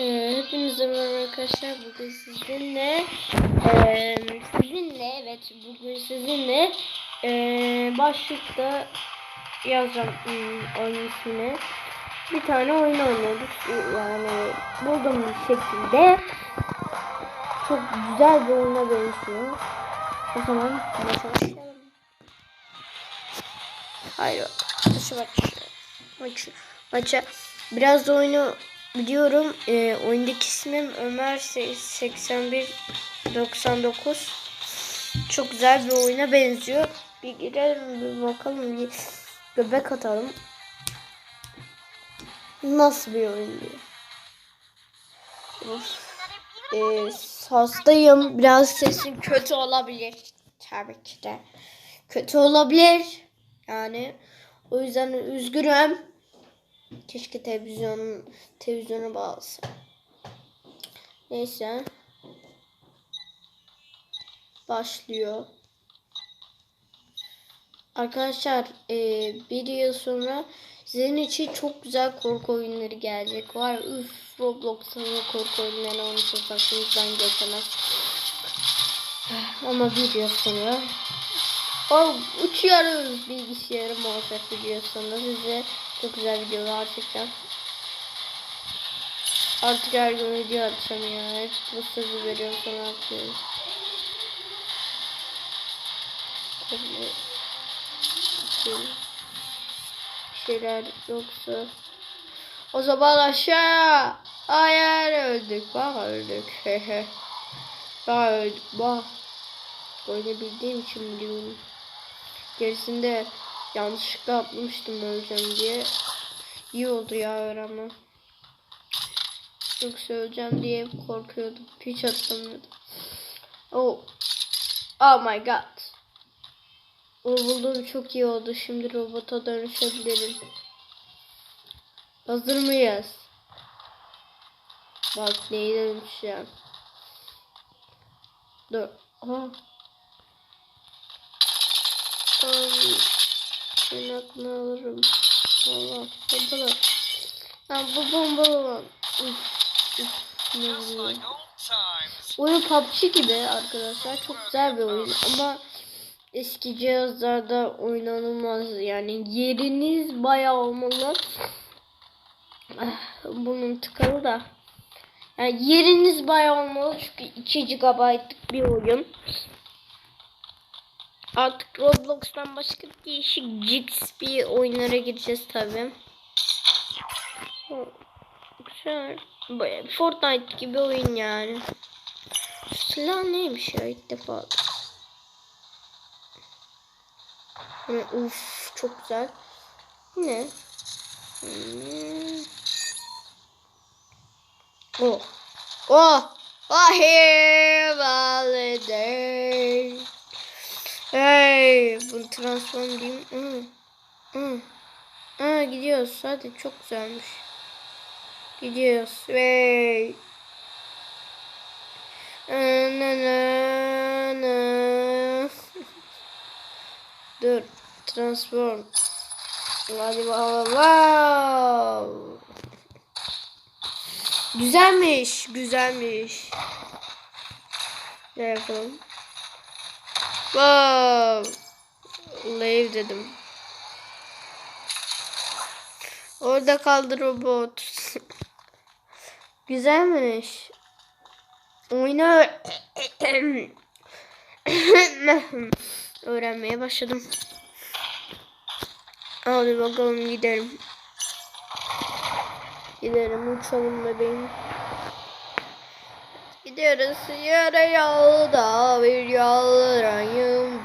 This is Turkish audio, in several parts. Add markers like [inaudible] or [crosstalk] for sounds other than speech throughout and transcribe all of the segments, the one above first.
Ee, hepinize merhaba arkadaşlar. Bugün sizinle eee, sizinle evet bugün sizinle eee, başlıkta yazacağım hmm, oyun ismini. Bir tane oyun oynuyoruz. Yani buldum bir şekilde. Çok güzel bir oyuna benziyor. O zaman başlayalım. Hayır. Maça başlayalım. Maça. Maça. Biraz da oyunu biliyorum. Ee, oyundaki ismim Ömer 8199. Çok güzel bir oyuna benziyor. Bir girelim bir bakalım bir göbek atalım. Nasıl bir oyun diye. Of. Ee, hastayım. Biraz sesim kötü olabilir. Tabii ki de. Kötü olabilir. Yani o yüzden üzgünüm. Keşke televizyon televizyona bağlasam. Neyse. Başlıyor. Arkadaşlar e, bir yıl sonra sizin için çok güzel korku oyunları gelecek. Var üf Roblox'un korku oyunlarını oynayacağız aklınızdan geçemez. Ama bir yıl sonra o uçuyoruz bilgisayarım olacak video sonunda size çok güzel videolar çekeceğim. Artık her gün video atacağım ya. Hep bu sözü veriyorum sana atıyorum. Bir şeyler yoksa. O zaman aşağı. Hayır öldük. Bak öldük. Bak öldük. Bak. Böyle bildiğim için biliyorum. Gerisinde yanlışlıkla atmıştım öleceğim diye. İyi oldu ya öğrenmem. Yoksa öleceğim diye korkuyordum. Hiç atlamıyordum. Oh. Oh my god. O bulduğum çok iyi oldu. Şimdi robota dönüşebilirim. Hazır mıyız? Bak neyi dönüşeceğim. Dur. Aha. Abi. Senin aklını alırım. Allah. Bombalı. Lan bu bombalı lan. Oyun PUBG gibi arkadaşlar. Çok güzel bir oyun ama eski cihazlarda oynanılmaz. Yani yeriniz bayağı olmalı. Ah, Bunun tıkalı da. Yani yeriniz bayağı olmalı çünkü 2 GB'lık bir oyun. Artık Roblox'tan başka değişik bir oyunlara gireceğiz tabi. Güzel. Bayağı Fortnite gibi oyun yani. Silah neymiş ya ilk defa. Uf çok güzel. Ne? Hmm. Oh. Oh. Oh here holiday. Hey, bunu transform diyeyim. Hı. Hı. Aa, gidiyoruz. Hadi çok güzelmiş. Gidiyoruz. Hey. Na na na. [laughs] Dur. Transform. Hadi. Wow. Güzelmiş. Güzelmiş. Ne yapalım? Wow. Dedim. Orada kaldı robot. [laughs] Güzelmiş. Oyunu [coughs] öğrenmeye başladım. Hadi bakalım gidelim. Gidelim uçalım bebeğim. Gidiyoruz yarı yolda bir yoldayım.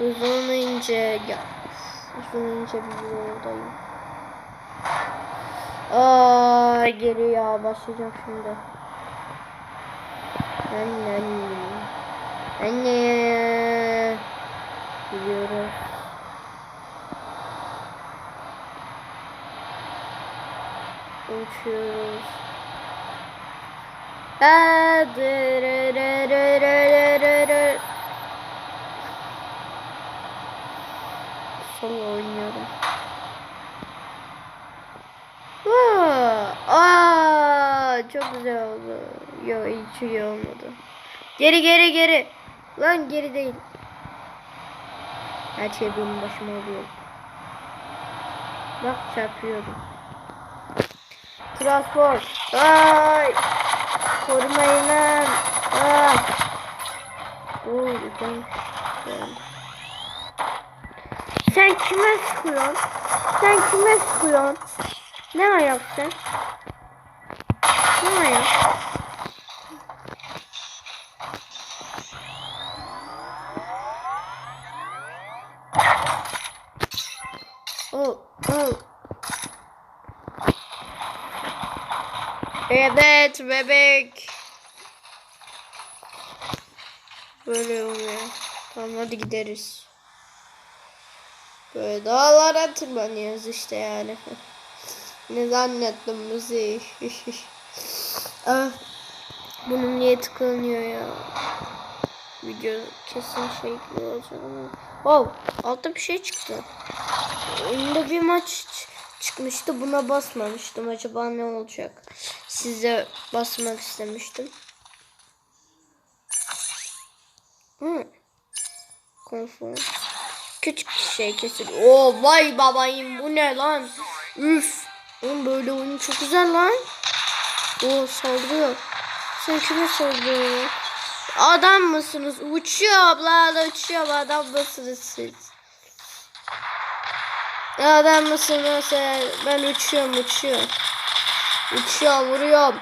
Uzun ince ya. Uzun ince bir yoldayım. Aa geliyor başlayacak şimdi. Anne anne. Anne. uçuyoruz. Sol oynuyorum. Aa, çok güzel oldu. Yok hiç iyi olmadı. Geri geri geri. Lan geri değil. Her şey benim başıma oluyor. Bak çarpıyorum. Transport. Ay. Korumayın lan. Ah. Oo, güzel. Sen kime sıkıyorsun? Sen kime sıkıyorsun? Ne ayak sen? Ne ayak? Oh, oh. Evet bebek. Böyle oluyor. Tamam hadi gideriz. Böyle dağlara tırmanıyoruz işte yani. [laughs] ne zannettim bizi. [laughs] ah, bunun niye tıklanıyor ya? Video kesin şekli olacak ama. Oh, altta bir şey çıktı. Oyunda bir maç çıkmıştı. Buna basmamıştım. Acaba ne olacak? Size basmak istemiştim. Hı. Konfor. Küçük bir şey kesin. Oo vay babayım bu ne lan? Üf. Oğlum böyle oyun çok güzel lan. Oo saldırıyor. Sen kime saldırıyorsun? Adam mısınız? Uçuyor abla da uçuyor adam mısınız siz? Adam mısınız sen? Ben uçuyorum uçuyorum. Uçuyorum vuruyorum.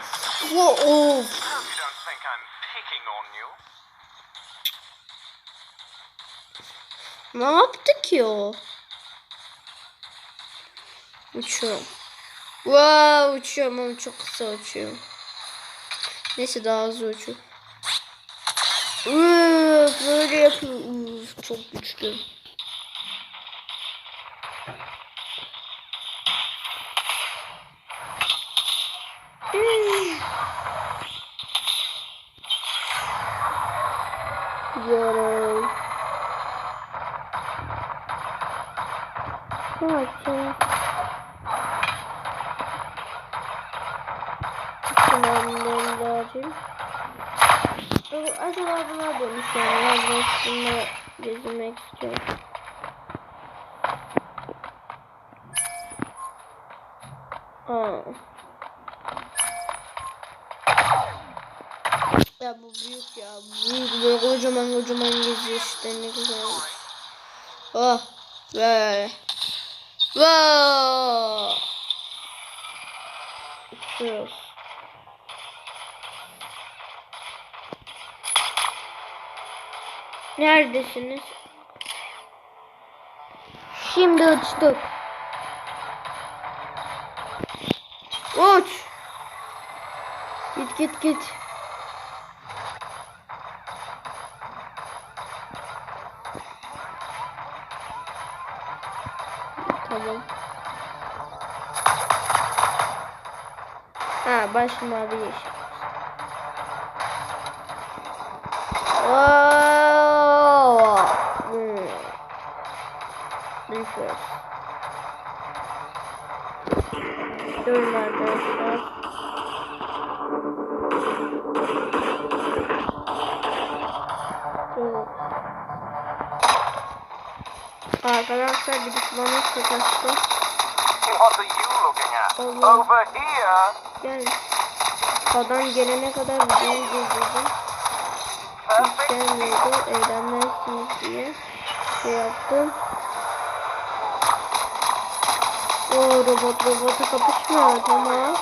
You? Ne yaptı ki o? Uçuyorum. Wow uçuyorum ama çok kısa uçuyorum. Neyse daha hızlı uçuyorum. Üf, böyle yapıyor. Üf, çok güçlü. Tamamlarım lazım. Acaba buna. Ya ben şununla gezmek istiyorum. Aa. Ya bu büyük ya. Büyük böyle kocaman kocaman geziyor işte ne güzel. Oh. Böyle. Wow. Uçuyoruz. Neredesiniz? Şimdi uçtuk. Uç. Git git git. Tamam. Ha baş mavi yeşil. Oo. Düşüyoruz. Durun arkadaşlar. Durun. Arkadaşlar birisi bana sataştı. Over here. Gel. Adam gelene kadar videoyu izledim. Hiç gelmedi. Eğlenmezsiniz diye şey yaptım. O robot robota kapışmıyor tamam.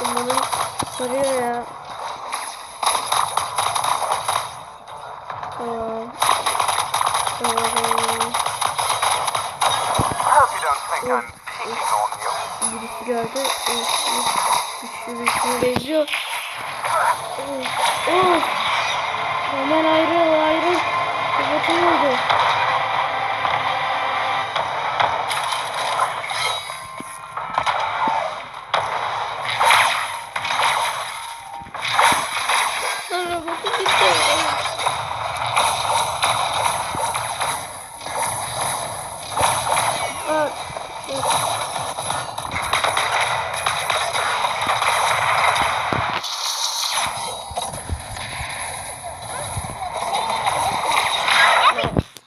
Sarıyor ya. Tamam. Tamam. Birisi of. Güçlü birisini of. Hemen ayrıl ayrıl. Kafasını vurdu. Lan robotu gitti. Aa, aa.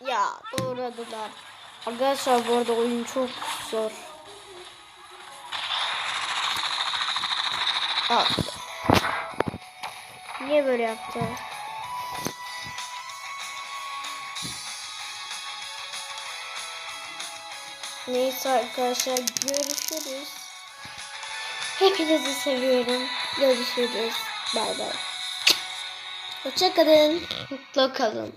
Ya doğradılar. Arkadaşlar bu arada oyun çok zor. Al. Niye böyle yaptı? Neyse arkadaşlar görüşürüz. Hepinizi seviyorum. Görüşürüz. Bay bay. Hoşçakalın. Mutlu kalın.